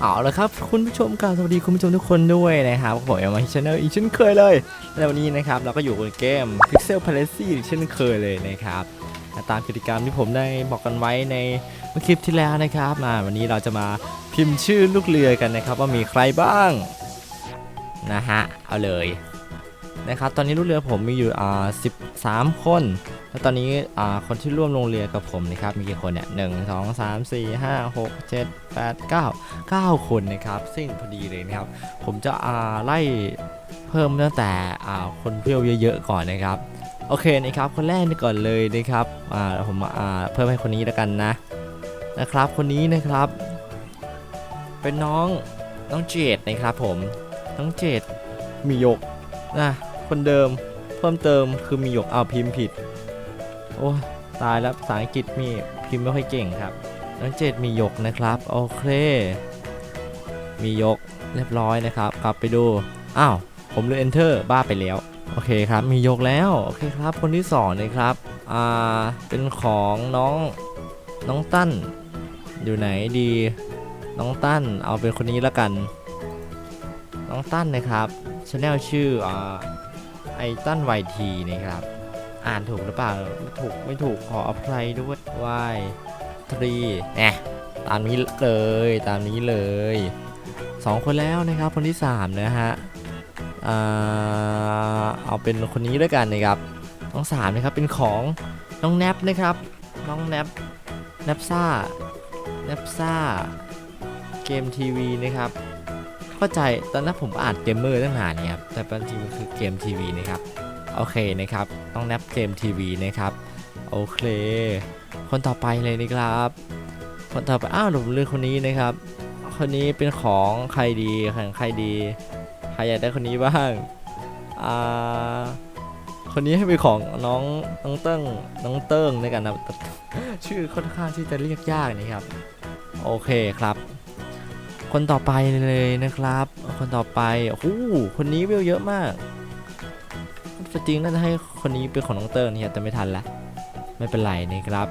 เอาละครับคุณผู้ชมครับสวัสดีคุณผู้ชมทุกคนด้วยนะครับผมเอมาชแนลอีกเช่นเคยเลยและวันนี้นะครับเราก็อยู่กับเกม Pixel Palace อีกเช่นเคยเลยนะครับตามกิจกรรมที่ผมได้บอกกันไว้ในเมื่อคลิปที่แล้วนะครับมาวันนี้เราจะมาพิมพ์ชื่อลูกเรือกันนะครับ ว่ามีใครบ้างนะฮะเอาเลยนะครับตอนนี้ลูกเรือผมมีอยู่อ่า13 คน แล้วตอนนี้คนที่ร่วมลงเรือกับผมนะครับมีกี่คนเนี่ยหนึ่งสองสามสี่ห้าหกเจ็ดแปดเก้าเก้าคนนะครับซึ่งพอดีเลยนะครับ ผมจะไล่เพิ่มตั้งแต่คนเพียวเยอะๆก่อนนะครับโอเคนะครับคนแรกนี่ก่อนเลยนะครับผมอ่าเพิ่มให้คนนี้แล้วกันนะนะครับ คนนี้นะครับ เป็นน้องน้องเจดนะครับผมน้องเจดมีหยกนะคนเดิมเพิ่มเติมคือมีหยกเอาวพิมพ์ผิด โอ้ตายแล้วภาษาอังกฤษมีพิมพ์ไม่ค่อยเก่งครับน้องเจ็ดมียกนะครับโอเค มียกเรียบร้อยนะครับ กลับไปดูอ้าวผมเลย enter บ้าไปแล้วโอเคครับมียกแล้วโอเคครับคนที่สองนะครับอ่าเป็นของน้องน้องตั้น อยู่ไหนดีน้องตั้นเอาเป็นคนนี้แล้วกัน น้องตั้นนะครับช anel ชื่ออ่าไอตั้นไวทีนะครับ อ่านถูกหรือเปล่าไม่ถูกไม่ถูกขออภัยด้วยวายทรีเนี่ยตามนี้เลยตามนี้เลยสองคนแล้วนะครับคนที่สามนะฮะเอาเป็นคนนี้ด้วยกันนะครับน้องสามนะครับเป็นของน้องแนปนะครับ น้องแนปแนปซ่าแนปซ่าเกมทีวีนะครับเข้าใจตอนนั้นผมอ่านเกมเมอร์ตั้งนานเนี่ยครับแต่จริงๆมันคือเกมทีวีนะครับ โอเคนะครับ ต้องแนบเกมทีวีนะครับ โอเค คนต่อไปเลยนะครับ คนต่อไป อ้าวหลุมเลือคนนี้นะครับ คนนี้เป็นของใครดีของใครดี ใครอยากได้คนนี้บ้าง อ่า คนนี้ให้เป็นของน้องน้องเติ้งน้องเติ้งในกันนะชื่อค่อนข้างที่จะเรียกยากนะครับ โอเคครับ คนต่อไปเลยนะครับ คนต่อไปโอ้โหคนนี้วิวเยอะมาก จริงน่าจะให้คนนี้เป็นของน้องเติ้งเนี่ยแต่ไม่ทันละไม่เป็นไรนะครับ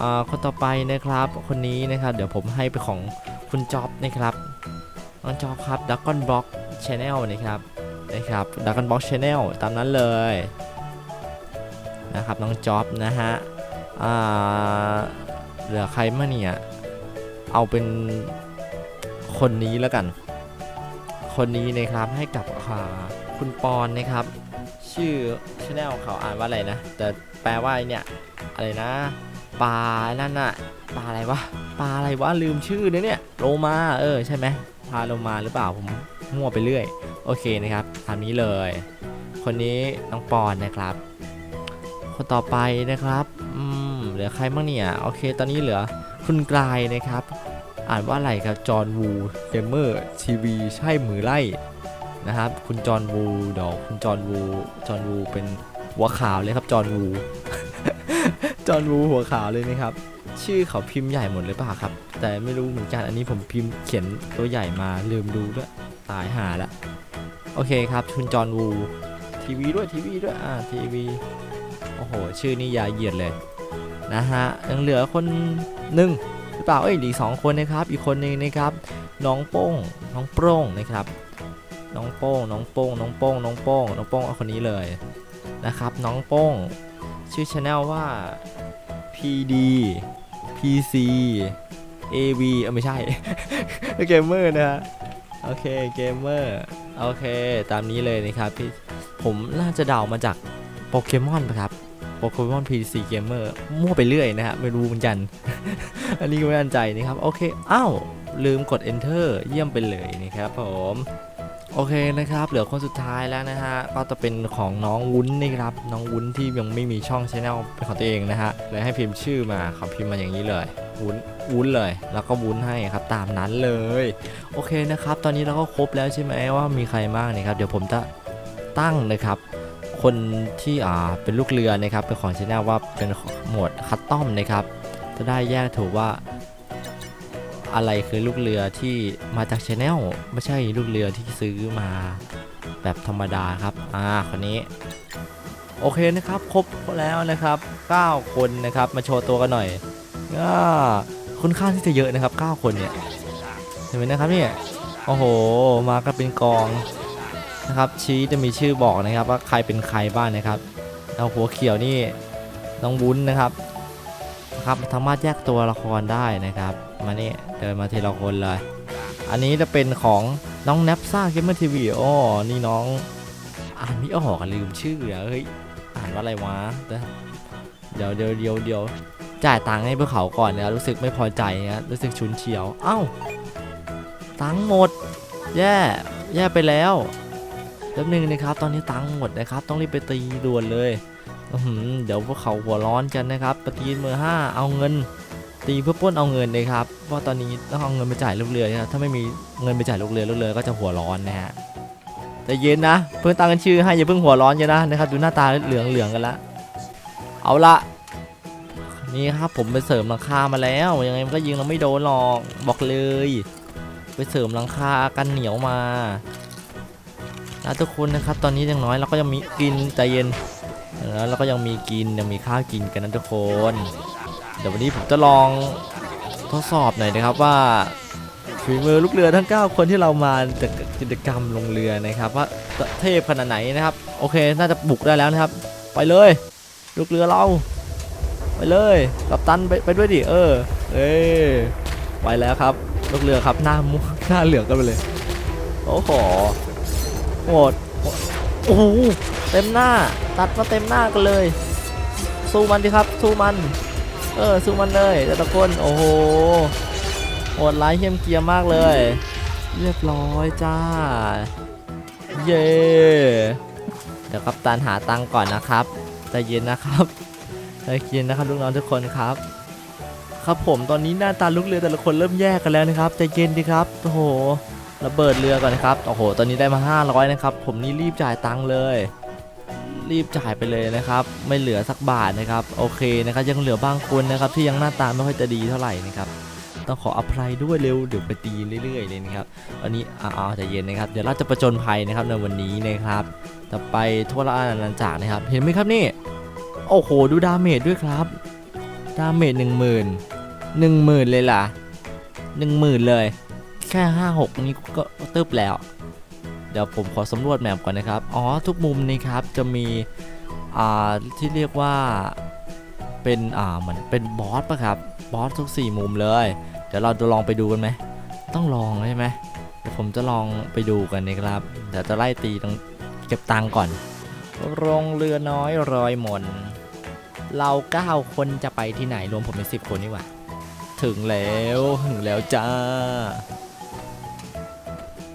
อ่าคนต่อไปนะครับคนนี้นะครับเดี๋ยวผมให้เป็นของคุณจ๊อบนะครับน้องจ๊อบครับดักกอนบล็อกชาแนลนะครับนะครับดักกอนบล็อกชาแนลตามนั้นเลยนะครับน้องจ๊อบนะฮะอ่าเหลือใครมาเนี่ยเอาเป็นคนนี้แล้วกัน คนนี้นะครับให้กับอ่าคุณปอนนะครับ ชื่อชแนลเขาอ่านว่าอะไรนะแต่แปลว่าเนี่ยอะไรนะปลานั่นน่ะปลาอะไรวะปลาอะไรวะลืมชื่อเนี่ยเนี่ยโลมาเออใช่ไหมปลาโลมาหรือเปล่าผมมั่วไปเรื่อย โอเคนะครับตามนี้เลย คนนี้น้องปอนนะครับ คนต่อไปนะครับอืมเหลือใครบ้างเนี่ยโอเค ตอนนี้เหลือคุณกลายนะครับ อ่านว่าอะไรครับจอห์นวูเกมเมอร์ทีวีใช่มือไล่ นะครับ คุณจอห์นวูเดี๋ยวคุณจอห์นวูจอห์นวูเป็นหัวขาวเลยครับจอห์นวูจอห์นวูหัวขาวเลยนะครับ ชื่อเขาพิมพ์ใหญ่หมดเลยป่ะครับ แต่ไม่รู้เหมือนกันอันนี้ผมพิมพ์เขียนตัวใหญ่มาลืมดูด้วยตายหาละโอเคครับคุณจอห์นวูทีวีด้วยทีวีด้วยอ่าทีวีโอ้โหชื่อนี่ยาเหยียดเลยนะฮะยังเหลือคนหนึ่งหรือเปล่าเอ้ยเหลือสองคนนะครับ อีกคนหนึงนะครับน้องโป้งน้องโปร่งนะครับ น้องโป้ง น้องโป้ง น้องโป้ง น้องโป้ง น้องโป้งเอาคนนี้เลยนะครับ น้องโป้ง ชื่อช anel ว่า PD PC AV เออไม่ใช่เกมเมอร์นะฮะโอเคเกมเมอร์โอเค ตามนี้เลยนะครับพี่ผมน่าจะเดามาจากโปเกมอนครับโปเกมอน PC Gamer มั่วไปเรื่อยนะฮะไม่รู้เหมือนกัน อันนี้ก็ไม่มั่นใจนะครับ โอเค อ้าว ลืมกด enter เยี่ยมไปเลยนะครับผม โอเคนะครับ เหลือคนสุดท้ายแล้วนะฮะ ก็จะเป็นของน้องวุ้นนะครับ น้องวุ้นที่ยังไม่มีช่องช anel เป็นของตัวเองนะฮะ เลยให้พิมพ์ชื่อมาเขาพิมพ์มาอย่างนี้เลย วุ้น วุ้นเลย แล้วก็วุ้นให้ครับ ตามนั้นเลย โอเคนะครับ ตอนนี้เราก็ครบแล้วใช่ไหมว่ามีใครบ้างนะครับ เดี๋ยวผมจะตั้งนะครับ คนที่อ่า เป็นลูกเรือนะครับ เป็นของช anel ว่าเป็นหมวดคัสตอมนะครับ จะได้แยกถูกว่า อะไรคือลูกเรือที่มาจากชาแนลไม่ใช่ลูกเรือที่ซื้อมาแบบธรรมดาครับ อ่า คนนี้ โอเคนะครับ ครบแล้วนะครับ 9 คนนะครับ มาโชว์ตัวกันหน่อยอ่าค่อนข้างที่จะเยอะนะครับ 9 คนเนี่ย เห็นไหมนะครับเนี่ย โอ้โห มากันเป็นกองนะครับ ชี้จะมีชื่อบอกนะครับว่าใครเป็นใครบ้างนะครับเอาหัวเขียวนี่ น้องวุ้นนะครับ นะครับสามารถแยกตัวละครได้นะครับ มานี่เดินมาทีละคนเลย อันนี้จะเป็นของน้องแนปซ่าเกมเมอร์ทีวีอ๋อนี่น้องอ่านไม่ออกลืมชื่ออเฮ้ยอ่านว่าอะไรวะเดี๋ยวเดี๋ยวเดี๋ยวเดี๋ยวจ่ายตังค์ให้พวกเขาก่อนนะรู้สึกไม่พอใจนะรู้สึกชุนเฉียวเอ้าตังค์หมด แย่ แย่ไปแล้วแป๊บนึงนะครับ ตอนนี้ตังค์หมดนะครับ ต้องรีบไปตีด่วนเลย เดี๋ยวพวกเขาหัวร้อนกันนะครับปตีมือห้าเอาเงิน ตีเพื่อป้นเอาเงินเลยครับเพราะตอนนี้ต้องเอาเงินไปจ่ายลูกเรือนะครับถ้าไม่มีเงินไปจ่ายลูกเรือลูกเรือก็จะหัวร้อนนะฮะแต่เย็นนะ เพิ่งตั้งกันชื่อให้อย่าเพิ่งหัวร้อนกันนะนะครับดูหน้าตาเหลืองเหลืองๆกันละเอาละนี่ครับผมไปเสริมหลังคามาแล้วยังไงมันก็ยิงเราไม่โดนหรอกบอกเลย ไปเสริมหลังคากันเหนียวมานะทุกคนนะครับ ตอนนี้อย่างน้อยเราก็ยังมีกินใจเย็น แล้วเราก็ยังมีกินยังมีข้าวกินกันนะทุกคน เดี๋ยววันนี้ผมจะลองทดสอบหน่อยนะครับว่าฝีมือลูกเรือทั้ง 9 คนที่เรามาจากกิจกรรมลงเรือนะครับว่าเทพขนาดไหนนะครับ โอเคน่าจะบุกได้แล้วนะครับ ไปเลย ลูกเรือเรา ไปเลยกับตันไปไปด้วยดิเออ เอ้ไปแล้วครับ ลูกเรือครับหน้ามุหน้าเหลืองกันไปเลยโอ้โหโหด โอ้โหเต็มหน้า ตัดมาเต็มหน้ากันเลย สู้มันดิครับ สู้มัน เออ สู้มันเลยแต่ตะคนโอ้โหโหดร้ายเหี้ยมเกียร์มากเลย เรียบร้อยจ้า เย้เดี๋ยวกัปตันหาตังก่อนนะครับใจเย็นนะครับใจเย็นนะครับลูกน้องทุกคนครับ ครับผมตอนนี้หน้าตาลูกเรือแต่ละคนเริ่มแยกกันแล้วนะครับใจเย็นดีครับโอ้โห ระเบิดเรือก่อนนะครับ โอ้โห ตอนนี้ได้มา 500 นะครับ ผมนี่รีบจ่ายตังค์เลย รีบจ่ายไปเลยนะครับ ไม่เหลือสักบาทนะครับ โอเคนะครับ ยังเหลือบางคนนะครับที่ยังหน้าตาไม่ค่อยจะดีเท่าไหร่นะครับ ต้องขออภัยด้วยเร็ว เดี๋ยวไปตีเรื่อยๆเลยนะครับ วันนี้เอาๆใจเย็นนะครับ เดี๋ยวเราจะประจนภัยนะครับในวันนี้นะครับ จะไปทั่วละอาณาจักรนะครับ เห็นไหมครับนี่ โอ้โห ดูดาเมจด้วยครับ ดาเมจหนึ่งหมื่นหนึ่งหมื่นเลยล่ะหนึ่งหมื่นเลย แค่ห้าหกนี้ก็ตึบแล้ว เดี๋ยวผมขอสำรวจแมปก่อนนะครับ อ๋อ ทุกมุมนี้ครับจะมี อ่า ที่เรียกว่า เป็น อ่า เหมือนเป็นบอสปะครับ บอสทุก 4 มุมเลย เดี๋ยวเราจะลองไปดูกันไหม ต้องลองใช่ไหมเดี๋ยวผมจะลองไปดูกันนะครับ เดี๋ยวจะไล่ตีตรงเก็บตังก่อน โรงเรือน้อยรอยหมน เราเก้าคนจะไปที่ไหนรวมผมเป็นสิบคนนี่หว่า ถึงแล้ว ถึงแล้วจ้า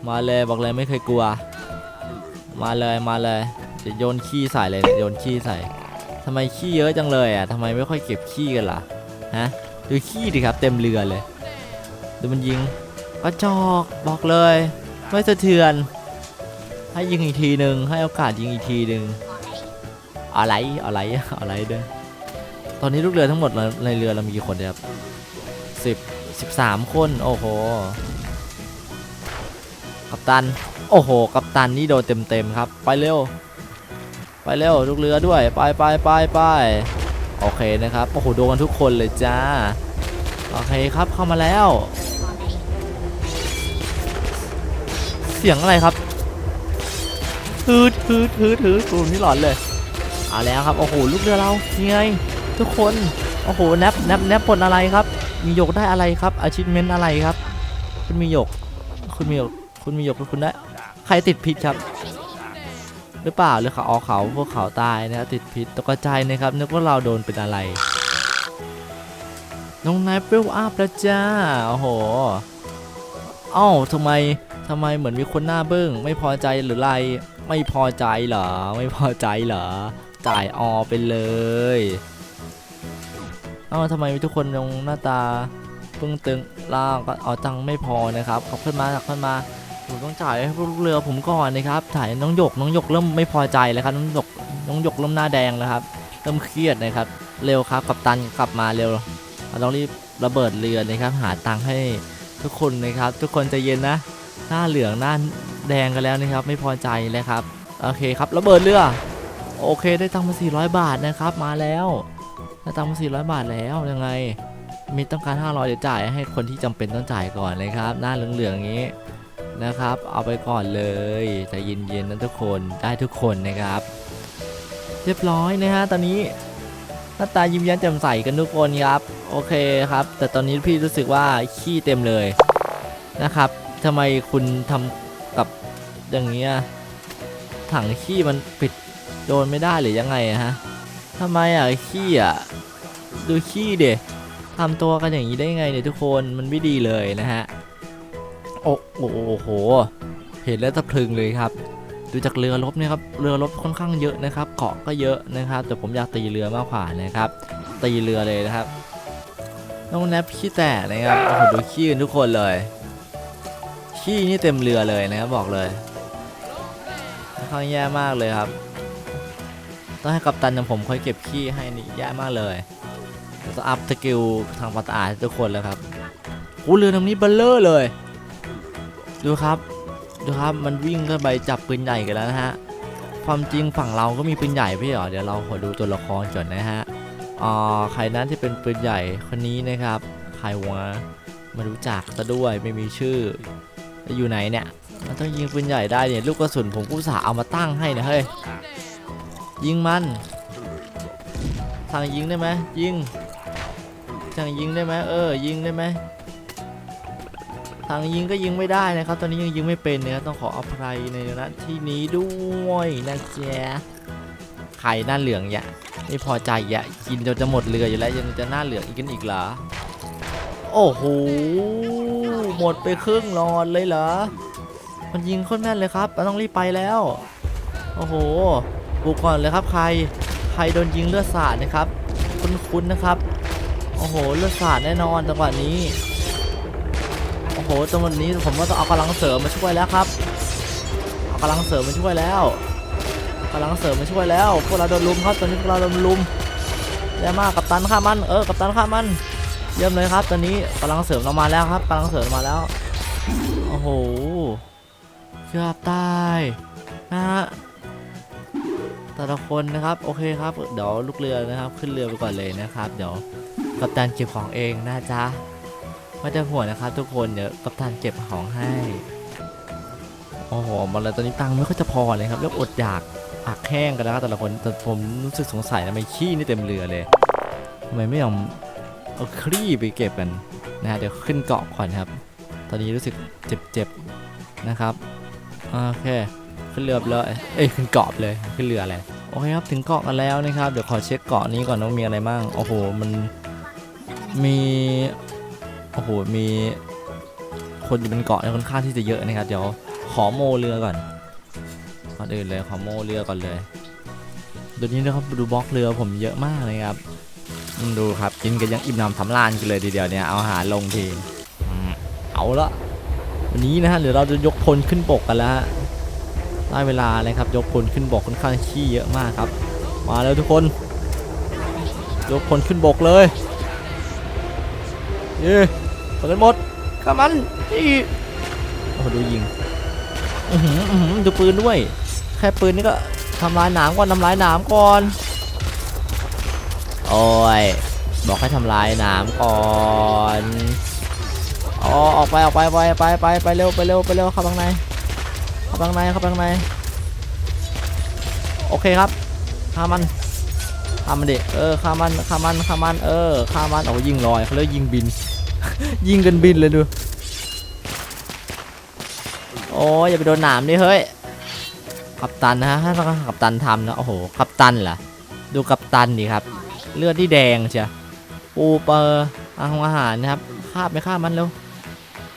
มาเลยบอกเลยไม่เคยกลัว มาเลยมาเลยจะโยนขี้ใส่เลยโยนขี้ใส่ทำไมขี้เยอะจังเลยอะทำไมไม่ค่อยเก็บขี้กันล่ะฮะดูขี้ดิครับเต็มเรือเลยดูมันยิงกระจอกบอกเลย ไม่สะเทือน ให้ยิงอีกทีหนึ่งให้โอกาสยิงอีกทีหนึ่งอะไรอะไรอะไรเด้อตอนนี้ลูกเรือทั้งหมดในเรือเรามีกี่คนดีครับสิบสิบสามคนโอ้โห กัปตัน โอ้โห กัปตันนี่โดนเต็มๆครับ ไปเร็ว ไปเร็วลูกเรือด้วย ไปไปไปไปโอเคนะครับ โอ้โห โดนกันทุกคนเลยจ้า โอเคครับเข้ามาแล้ว เสียงอะไรครับฮืดฮืดฮืดฮืดกลุ่มนี่หลอนเลย เอาแล้วครับ โอ้โห ลูกเรือเรานี่ไง ทุกคน โอ้โห แนบแนบแนบผลอะไรครับ มีหยกได้อะไรครับอาชิ e เมนอะไรครับ คุณมีหยก คุณมีหยก คุณมีหยกคุณได้ ใครติดพิษครับ หรือเปล่าหรือเขาเอาเขาพวกเขาตายนะติดพิษตกใจนะครับนึกว่าเราโดนเป็นอะไร น้องนายเปรี้ยวอัพแล้วจ้าโอ้โหเอ้าทำไมทำไมเหมือนมีคนหน้าเบึ้งไม่พอใจหรือไรไม่พอใจเหรอ ไม่พอใจเหรอ จ่ายออไปเลย เอ้าทำไมทุกคนลงหน้าตาปึ้งตึงล่างก็เอาตังไม่พอนะครับขอบขึ้นมาขอบขึ้นมา ผมต้องจ่ายให้ลูกเรือผมก่อนนะครับ ถ่ายน้องหยกน้องหยกเริ่มไม่พอใจแล้วครับน้องหยกน้องหยกเริ่มหน้าแดงแล้วครับ เริ่มเครียดนะครับ เร็วครับกัปตันกลับมาเร็วเราต้องรีบระเบิดเรือนะครับ หาตังค์ให้ทุกคนนะครับ ทุกคนใจเย็นนะ หน้าเหลืองหน้าแดงกันแล้วนะครับ ไม่พอใจเลยครับโอเคครับระเบิดเรือโอเคได้ตังค์มา 400 บาทนะครับ มาแล้วได้ตังค์มา 400 บาทแล้วยังไง มีต้องการ 500เดี๋ยวจ่ายให้คนที่จำเป็นต้องจ่ายก่อนเลยครับ หน้าเหลืองๆอย่างนี้ นะครับ เอาไปก่อนเลยใจเย็นๆนะทุกคนได้ทุกคนนะครับ เรียบร้อยนะฮะตอนนี้หน้าตายิ้มแย้มแจ่มใสกันทุกคนครับ โอเคครับ แต่ตอนนี้พี่รู้สึกว่าขี้เต็มเลยนะครับทำไมคุณทำกับอย่างเงี้ยถังขี้มันปิดโดนไม่ได้หรือยังไงฮะทำไมอะขี้อะดูขี้เดทำตัวกันอย่างนี้ได้ไงเนี่ยทุกคนมันไม่ดีเลยนะฮะ โอ้โอ้โห เห็นแล้วตะพึงเลยครับ ดูจากเรือรบเนี่ยครับ เรือรบค่อนข้างเยอะนะครับ เกาะก็เยอะนะครับ แต่ผมอยากตีเรือมากกว่านะครับ ตีเรือเลยนะครับ น้องแนบขี้แตกนะครับ โอ้โห ดูขี้กันทุกคนเลย ขี้นี่เต็มเรือเลยนะครับบอกเลยค่อนข้างแย่มากเลยครับ ต้องให้กัปตันอย่างผมคอยเก็บขี้ให้นี่แย่มากเลยเดี๋ยวต้องอัพสกิลทางภาษาทุกคนแล้วครับโอ้เรือลำนี้เบลเลอร์เลย ดูครับดูครับมันวิ่งเข้าไปจับปืนใหญ่กันแล้วนะฮะความจริงฝั่งเราก็มีปืนใหญ่พี่เหรอเดี๋ยวเราขอดูตัวละครก่อนนะฮะอ่าใครนั้นที่เป็นปืนใหญ่คนนี้นะครับใครวะไมารู้จักซะด้วยไม่มีชื่ออยู่ไหนเนี่ยมันต้องยิงปืนใหญ่ได้เนี่ยลูกกระสุนผมกูสาเอามาตั้งให้นะเฮ้ยยิงมันทางยิงได้ไหมยิงทางยิงได้ไหมเออยิงได้ไหม ทางยิงก็ยิงไม่ได้นะครับ ตอนนี้ยังยิงไม่เป็นนะต้องขออภัยในนะที่นี้ด้วยนะแจ๊ไข่หน้าเหลืองอย่ะไม่พอใจอย่ะกินจนจะหมดเรืออยู่แล้วยังจะหน้าเหลืองอีกกันอีกเหรอโอ้โหหมดไปครึ่งหลอดเลยเหรอมันยิงโคตรแม่นเลยครับเราต้องรีบไปแล้วโอ้โหบุกก่อนเลยครับใครใครโดนยิงเลือดสาดนะครับ คุ้นๆนะครับโอ้โหเลือดสาดแน่นอนจังหวะนี้ โอ้โหจังหวะนี้ผมว่าต้องเอากำลังเสริมมาช่วยแล้วครับ เอากำลังเสริมมาช่วยแล้วกำลังเสริมมาช่วยแล้วพวกเราโดนลุมครับตอนนี้พวกเราโดนลุมแย่มากกับตันฆ่ามันเออกับตันฆ่ามันเยี่ยมเลยครับ ตอนนี้กำลังเสริมเรามาแล้วครับกำลังเสริมมาแล้วโอ้โหเกือบตายนะฮะแต่ละคนนะครับโอเคครับเดี๋ยวลูกเรือนะครับ ขึ้นเรือไปก่อนเลยนะครับ เดี๋ยวกัปตันเก็บของเองนะจ๊ะ ไม่ต้องห่วงนะครับทุกคนเดี๋ยวกัปตันเก็บของให้โอ้โหมาเลยตอนนี้ตังค์ไม่ค่อยจะพอเลยครับเรียกอดอยากปากแห้งกันนะครับแต่ละคนแต่ผมรู้สึกสงสัยทำไมขี้นี่เต็มเรือเลยทำไมไม่ยอมเอาคลี่ไปเก็บกันนะฮะเดี๋ยวขึ้นเกาะก่อนครับ ตอนนี้รู้สึกเจ็บๆนะครับโอเคขึ้นเรือไปเลยเอ้ยขึ้นเกาะเลยขึ้นเรืออะไรโอเคครับถึงเกาะกันแล้วนะครับเดี๋ยวขอเช็คเกาะนี้ก่อนว่ามีอะไรบ้างโอ้โหมันมี โอ้โหมีคนอยู่บนเกาะค่อนข้างที่จะเยอะนะครับเดี๋ยวขอโมเรือก่อนก่อนอื่นเลยขอโมเรือก่อนเลยเดี๋ยวนี้นะครับดูบล็อกเรือผมเยอะมากเลยครับดูครับกินกันยังอิ่มหนำสำราญกันเลยทีเดียวเนี่ยเอาอาหารลงทีเอาละวันนี้นะฮะเดี๋ยวเราจะยกพลขึ้นบกกันแล้วฮะได้เวลาเลยครับยกพลขึ้นบกค่อนข้างขี้เยอะมากครับ มาแล้วทุกคน ยกพลขึ้นบกเลยเย้ ดกันหมดข้ามันนี่โอ้โหดูยิงอือหืออื้อหือดูปืนด้วย แค่ปืนนี่ก็ทำลายหนามก่อนทำลายหนามก่อน โอ้ย บอกให้ทำลายหนามก่อนอ๋อออกไปออกไปไปไปไปไปเร็วไปเร็วไปเร็วเข้าข้างในเข้าข้างในเข้าข้างในโอเคครับฆ่ามันฆ่ามันดิเออฆ่ามันฆ่ามันฆ่ามันเออฆ่ามันโอ้ยิงลอยเขาเรียกยิงบิน ยิงกันบินเลยดู โอ้ยอย่าไปโดนหนามดิเฮ้ย กัปตันนะฮะถ้ากัปตันทำนะโอ้โห กัปตันเหรอ ดูกัปตันดิครับ เลือดที่แดงเชียปูเปอร์อาหารอาหารนะครับคาบไม่ามันเร็ว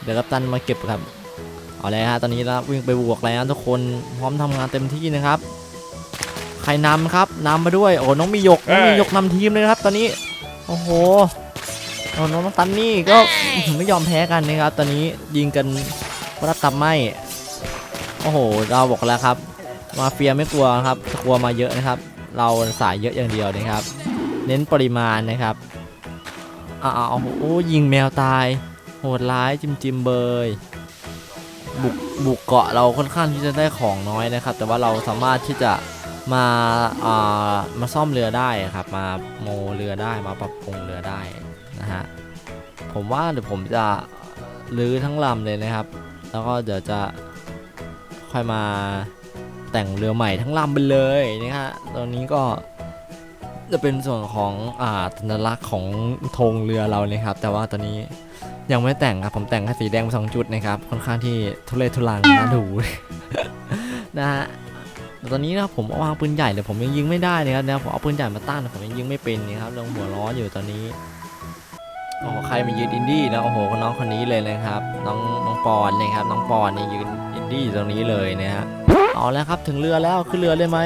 เดี๋ยวกัปตันมาเก็บครับ เอาเลยฮะ ตอนนี้เราวิ่งไปบวกแล้วทุกคน พร้อมทำงานเต็มที่นะครับ ใครนำครับนำมาด้วย โอ้น้องมีหยกน้องมีหยกนำทีมเลยนะครับ ตอนนี้ โอ้โห โอ้น้องตันนี่ก็อื้อหือไม่ยอมแพ้กันนะครับ ตอนนี้ยิงกันวัดตับไหมโอ้โห เราบอกแล้วครับ มาเฟียไม่กลัวครับกลัวมาเยอะนะครับ เราสายเยอะอย่างเดียวนะครับ เน้นปริมาณนะครับอ้าวโอ้ยิงแมวตาย โหดร้ายจิมจิมเบยบุกบุกเกาะเราค่อนข้างที่จะได้ของน้อยนะครับ แต่ว่าเราสามารถที่จะมาอ่ามาซ่อมเรือได้ครับ มาโมเรือได้มาปรับปรุงเรือได้นะ ฮะ ผมว่าเดี๋ยวผมจะรื้อทั้งลำเลยนะครับ แล้วก็เดี๋ยวจะค่อยมาแต่งเรือใหม่ทั้งลำไปเลยนะฮะ ตอนนี้ก็จะเป็นส่วนของอ่าสัญลักษณ์ของธงเรือเราเลยครับ แต่ว่าตอนนี้ยังไม่แต่งครับ ผมแต่งแค่สีแดงไปสองจุดนะครับ ค่อนข้างที่ทุเรศทุลังน่าดูนะฮะตอนนี้นะครับผมเอาวางปืนใหญ่เลยผมยังยิงไม่ได้นะครับนะผมเอาปืนใหญ่มาตั้งแต่ผมยังยิงไม่เป็นนะครับลงหัวร้อนอยู่ตอนนี้ โอ้โหใครมายืนอินดี้นะโอ้โหน้องคนนี้เลยนะครับน้องน้องปอนนะครับน้องปอนนี่ยืนอินดี้ตรงนี้เลยนะฮะเอาแล้วครับถึงเรือแล้วขึ้นเรือเลยไหม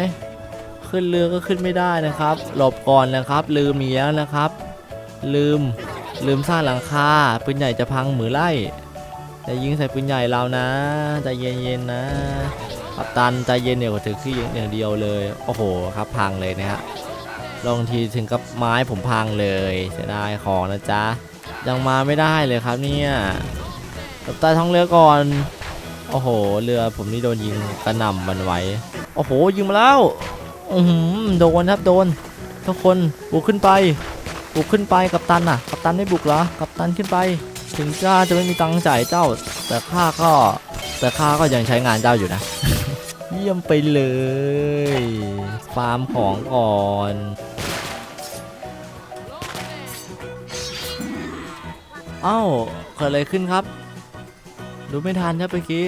ขึ้นเรือก็ขึ้นไม่ได้นะครับ หลบก่อนนะครับ ลืมอีกแล้วนะครับ ลืมลืมสร้างหลังคาปืนใหญ่จะพังหมือไล่จะยิงใส่ปืนใหญ่เรานะใจเย็นๆนะกัปตันใจเย็นเดี๋ยวถือขี้อย่างเดียวเลย โอ้โหครับพังเลยนะฮะ ลงทีถึงกับไม้ผมพังเลยเสียดายของนะจ๊ะ ยังมาไม่ได้เลยครับเนี่ยกับใต้ท้องเรือก่อน โอ้โห เรือผมนี่โดนยิงกระหน่ำมันไหวโอ้โห ยิงมาแล้วอือหือโดนครับโดน ทุกคนบุกขึ้นไป บุกขึ้นไปกับตันน่ะ กับตันไม่บุกเหรอ กับตันขึ้นไป ถึงจ้าจะไม่มีตังค์จ่ายเจ้า แต่ข้าก็ แต่ข้าก็ยังใช้งานเจ้าอยู่นะ เยี่ยมไปเลย ฟาร์มของก่อน อ้าเกิดอะไรขึ้นครับดูไม่ทันครับเมื่อกี้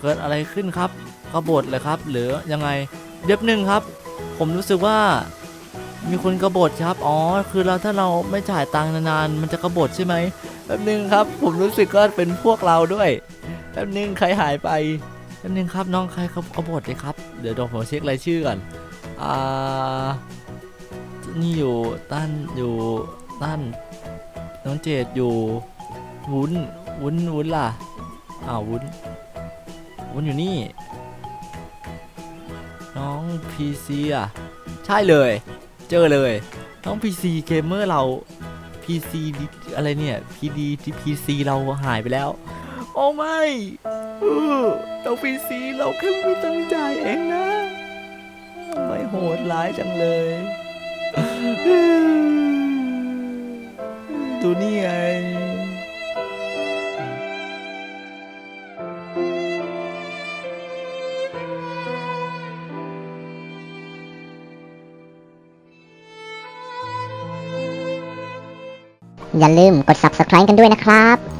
เกิดอะไรขึ้นครับกบฏเลยครับ หรือยังไงเดี๋ยวหนึ่งครับ ผมรู้สึกว่ามีคนกบฏครับอ๋อคือเราถ้าเราไม่จ่ายตังค์นานๆมันจะกบฏใช่ไหมแป๊บหนึงครับ ผมรู้สึกว่าเป็นพวกเราด้วยแป๊บหนึงใครหายไปแป๊บหนึงครับน้องใครเขากบฏเลยครับเดี๋ยวเดี๋ยวผมเช็ครายชื่อก่อนอ่านี่อยู่ตั้นอยู่ตั้น น้องเจดอยู่วุ้นวุ้นวุ้นล่ะอ้าววุ้นวุ้นอยู่นี่ น้องพีซีอะ ใช่เลย เจอเลย น้องพีซีเกมเมอร์เราพีซีอะไรเนี่ยพีดีที่พีซีเราหายไปแล้ว โอ้ไม่อื้อเราพีซีเราแค่ไม่ตั้งใจเองนะ ไม่โหดร้ายจังเลย ดูนี่ไงอย่าลืมกด subscribe กันด้วยนะครับ